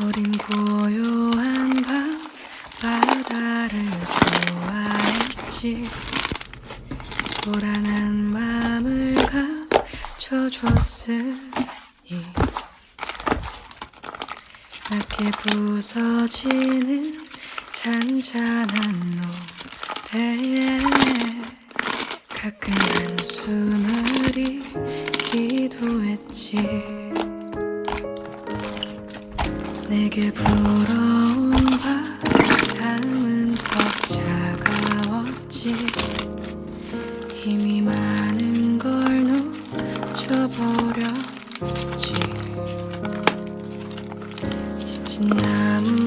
우린 고요한 밤 바다를 좋아했지. 불안한 마음을 감춰줬으니. 낮게 부서지는 잔잔한 노래에 가끔 한숨을 이기도 했지 내게 불어온 바람은 더 차가웠지. 힘이 많은 걸 놓쳐버렸지. 지친 나무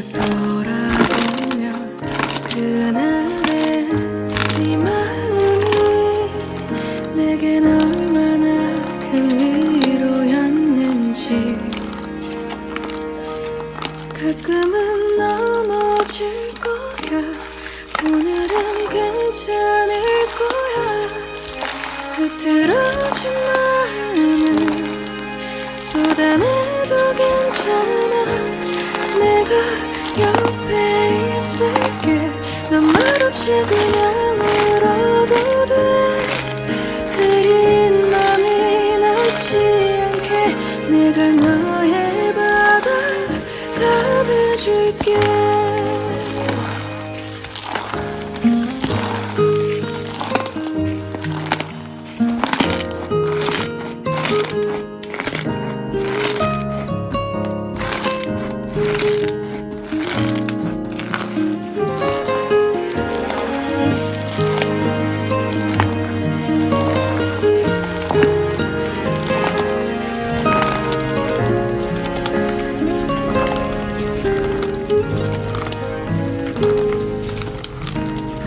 돌아보면 그날의 네 마음이 내겐 얼마나 큰 위로였는지 가끔은 넘어질 거야. 오늘은 괜찮을 거야. 흐트러진 마 없이 그냥 울어도 돼. 흐린 맘이 남지 않게 내가 너의 바다가 돼줄게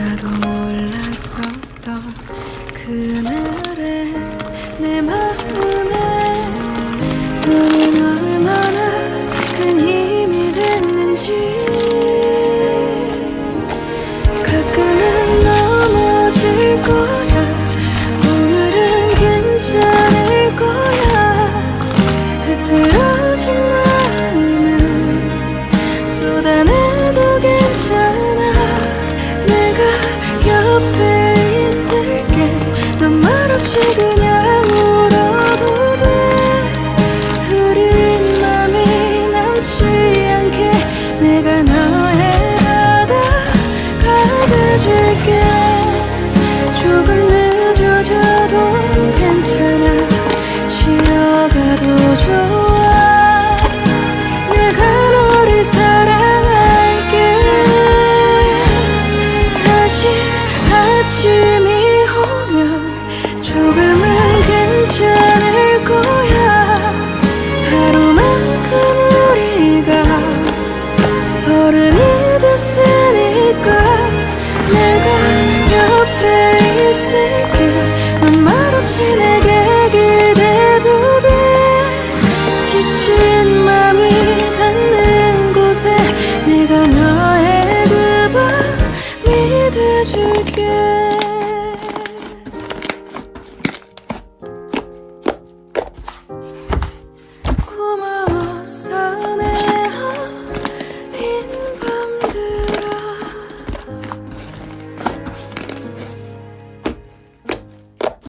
나도 몰랐었던 그날에 내 마음에 너는 얼마나 큰 힘이 됐는지 가끔은 넘어질 거야. 오늘은 괜찮을 거야. 흐트러지 마